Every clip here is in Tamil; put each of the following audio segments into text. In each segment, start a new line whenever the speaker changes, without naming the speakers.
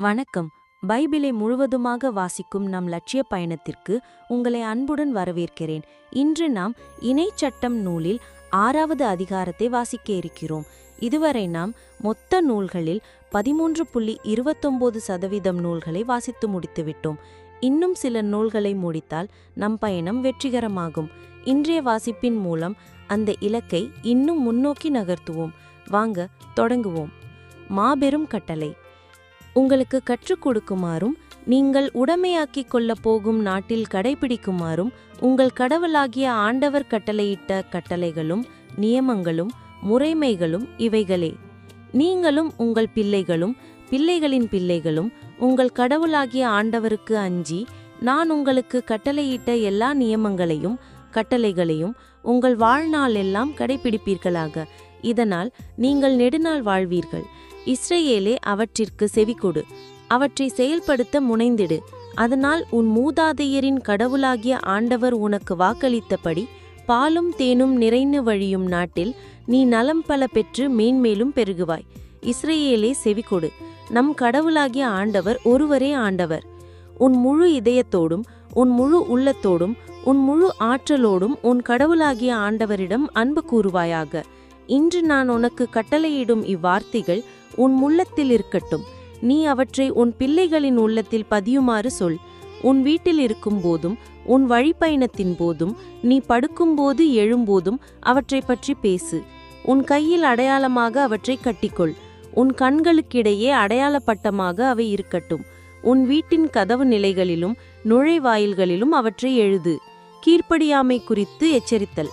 வணக்கம். பைபிளை முழுவதுமாக வாசிக்கும் நம் லட்சிய பயணத்திற்கு உங்களை அன்புடன் வரவேற்கிறேன். இன்று நாம் இணைச்சட்டம் நூலில் ஆறாவது அதிகாரத்தை வாசிக்க இருக்கிறோம். இதுவரை நாம் மொத்த நூல்களில் பதிமூன்று புள்ளி இருபத்தொன்பது சதவீதம் நூல்களை வாசித்து முடித்துவிட்டோம். இன்னும் சில நூல்களை முடித்தால் நம் பயணம் வெற்றிகரமாகும். இன்றைய வாசிப்பின் மூலம் அந்த இலக்கை இன்னும் முன்னோக்கி நகர்த்துவோம். வாங்க தொடங்குவோம். மாபெரும் கட்டளை. உங்களுக்கு கற்றுக் கொடுக்குமாறும் நீங்கள் உடமையாக்கிக் கொள்ளப் போகும் நாட்டில் கடைபிடிக்குமாறும் உங்கள் கடவுளாகிய ஆண்டவர் கட்டளையிட்ட கட்டளைகளும் நியமங்களும் முறைமைகளும் இவைகளே. நீங்களும் உங்கள் பிள்ளைகளும் பிள்ளைகளின் பிள்ளைகளும் உங்கள் கடவுளாகிய ஆண்டவருக்கு அஞ்சி நான் உங்களுக்கு கட்டளையிட்ட எல்லா நியமங்களையும் கட்டளைகளையும் உங்கள் வாழ்நாளெல்லாம் கடைபிடிப்பீர்களாக. இதனால் நீங்கள் நெடுநாள் வாழ்வீர்கள். இஸ்ரேலே அவற்றிற்கு செவிகொடு. அவற்றை செயல்படுத்த முனைந்திடு. அதனால் உன் மூதாதையரின் கடவுளாகிய ஆண்டவர் உனக்கு வாக்களித்தபடி பாலும் தேனும் நிறைந்து வழியும் நாட்டில் நீ நலம் பல பெற்று மேன்மேலும் பெருகுவாய். இஸ்ரேலே செவிகொடு. நம் கடவுளாகிய ஆண்டவர் ஒருவரே ஆண்டவர். உன் முழு இதயத்தோடும் உன் முழு உள்ளத்தோடும் உன் முழு ஆற்றலோடும் உன் கடவுளாகிய ஆண்டவரிடம் அன்பு கூறுவாயாக. இன்று நான் உனக்கு கட்டளையிடும் இவ்வார்த்தைகள் உன் உள்ளத்தில் இருக்கட்டும். நீ அவற்றை உன் பிள்ளைகளின் உள்ளத்தில் பதியுமாறு சொல். உன் வீட்டில் இருக்கும் போதும் உன் வழிப்பயணத்தின் போதும் நீ படுக்கும்போது எழும்போதும் அவற்றை பற்றி பேசு. உன் கையில் அடையாளமாக அவற்றை கட்டிக்கொள். உன் கண்களுக்கிடையே அடையாளப்பட்டமாக அவை இருக்கட்டும். உன் வீட்டின் கதவு நிலைகளிலும் நுழைவாயில்களிலும் அவற்றை எழுது. கீழ்ப்படியாமை குறித்து எச்சரித்தல்.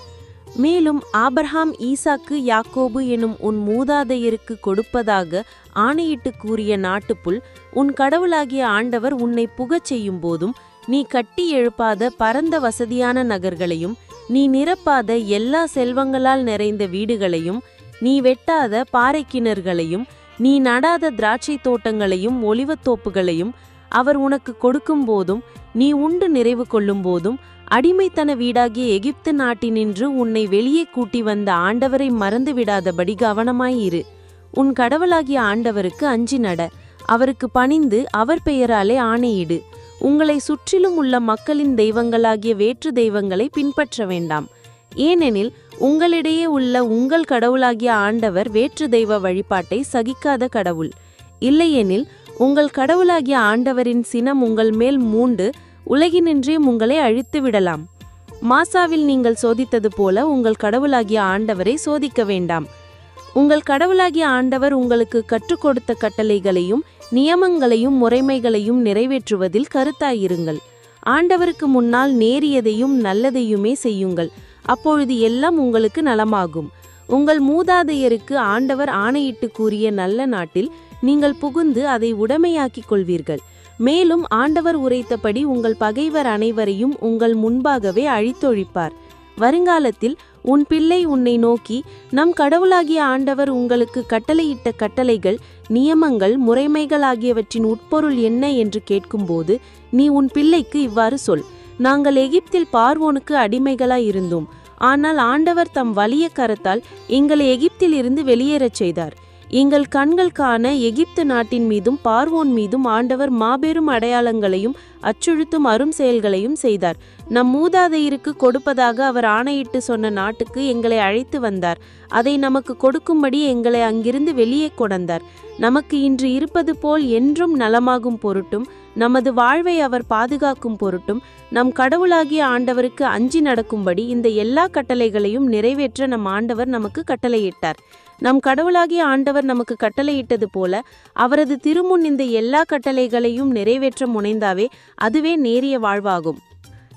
மேலும் ஆபர்ஹாம் ஈசாக்கு யாக்கோபு எனும் உன் மூதாதையருக்கு கொடுப்பதாக ஆணையிட்டு கூறிய நாட்டுப்புல் உன் கடவுளாகிய ஆண்டவர் உன்னை புகச் செய்யும் போதும் நீ கட்டி எழுப்பாத பரந்த வசதியான நகர்களையும் நீ நிரப்பாத எல்லா செல்வங்களால் நிறைந்த வீடுகளையும் நீ வெட்டாத பாறை கிணறுகளையும் நீ நடாத திராட்சை தோட்டங்களையும் ஒளிவத்தோப்புகளையும் அவர் உனக்கு கொடுக்கும் போதும் நீ உண்டு நிறைவு கொள்ளும் போதும் அடிமைத்தன வீடாகிய எகிப்து நாட்டினின்று உன்னை வெளியே கூட்டி வந்த ஆண்டவரை மறந்து விடாதபடி கவனமாயிரு. உன் கடவுளாகிய ஆண்டவருக்கு அஞ்சி நட அவருக்கு பணிந்து அவர் பெயராலே ஆணையிடு. உங்களை சுற்றிலும் உள்ள மக்களின் தெய்வங்களாகிய வேற்று தெய்வங்களை பின்பற்ற வேண்டாம். ஏனெனில் உங்களிடையே உள்ள உங்கள் கடவுளாகிய ஆண்டவர் வேற்று தெய்வ வழிபாட்டை சகிக்காத கடவுள். இல்லையெனில் உங்கள் கடவுளாகிய ஆண்டவரின் சினம் உங்கள் மேல் மூண்டு உலகினின்றே உங்களை அழித்து விடலாம். மாசாவில் நீங்கள் சோதித்தது போல உங்கள் கடவுளாகிய ஆண்டவரை சோதிக்க வேண்டாம். உங்கள் கடவுளாகிய ஆண்டவர் உங்களுக்கு கற்றுக் கொடுத்த கட்டளைகளையும் நியமங்களையும் முறைமைகளையும் நிறைவேற்றுவதில் கருத்தாயிருங்கள். ஆண்டவருக்கு முன்னால் நேரியதையும் நல்லதையுமே செய்யுங்கள். அப்பொழுது எல்லாம் உங்களுக்கு நலமாகும். உங்கள் மூதாதையருக்கு ஆண்டவர் ஆணையிட்டு கூறிய நல்ல நாட்டில் நீங்கள் புகுந்து அதை உடமையாக்கிக் கொள்வீர்கள். மேலும் ஆண்டவர் உரைத்தபடி உங்கள் பகைவர் அனைவரையும் உங்கள் முன்பாகவே அழித்தொழிப்பார். வருங்காலத்தில் உன் பிள்ளை உன்னை நோக்கி நம் கடவுளாகிய ஆண்டவர் உங்களுக்கு கட்டளையிட்ட கட்டளைகள் நியமங்கள் முறைமைகள் ஆகியவற்றின் உட்பொருள் என்ன என்று கேட்கும்போது நீ உன் பிள்ளைக்கு இவ்வாறு சொல் நாங்கள் எகிப்தில் பார்வோனுக்கு அடிமைகளாய் இருந்தோம் ஆனால் ஆண்டவர் தம் வலிய கரத்தால் எங்களை எகிப்தில் இருந்து வெளியேறச் செய்தார். எங்கள் கண்கள் காண எகிப்து நாட்டின் மீதும் பார்வோன் மீதும் ஆண்டவர் மாபெரும் அடையாளங்களையும் அச்சுழுத்தும் அரும் செயல்களையும் செய்தார். நம் மூதாதையருக்கு கொடுப்பதாக அவர் ஆணையிட்டு சொன்ன நாட்டுக்கு எங்களை அழைத்து வந்தார். அதை நமக்கு கொடுக்கும்படி எங்களை அங்கிருந்து வெளியே கொணர்ந்தார். நமக்கு இன்று இருப்பது போல் என்றும் நலமாகும் பொருட்டும் நமது வாழ்வை அவர் பாதுகாக்கும் பொருட்டும் நம் கடவுளாகிய ஆண்டவருக்கு அஞ்சி நடக்கும்படி இந்த எல்லா கட்டளைகளையும் நிறைவேற்ற நம் ஆண்டவர் நமக்கு கட்டளையிட்டார். நம் கடவுளாகிய ஆண்டவர் நமக்கு கட்டளையிட்டது போல அவரது திருமுன் இந்த எல்லா கட்டளைகளையும் நிறைவேற்ற முனைந்தாவே அதுவே நேரிய வாழ்வாகும்.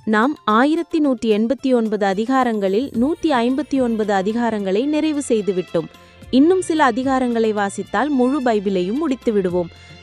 நாம் ஆயிரத்தி நூற்றி எண்பத்தி ஒன்பது அதிகாரங்களில் நூற்றி ஐம்பத்தி ஒன்பது அதிகாரங்களை நிறைவு செய்துவிட்டோம். இன்னும் சில அதிகாரங்களை வாசித்தால் முழு பைபிளையும் முடித்து விடுவோம்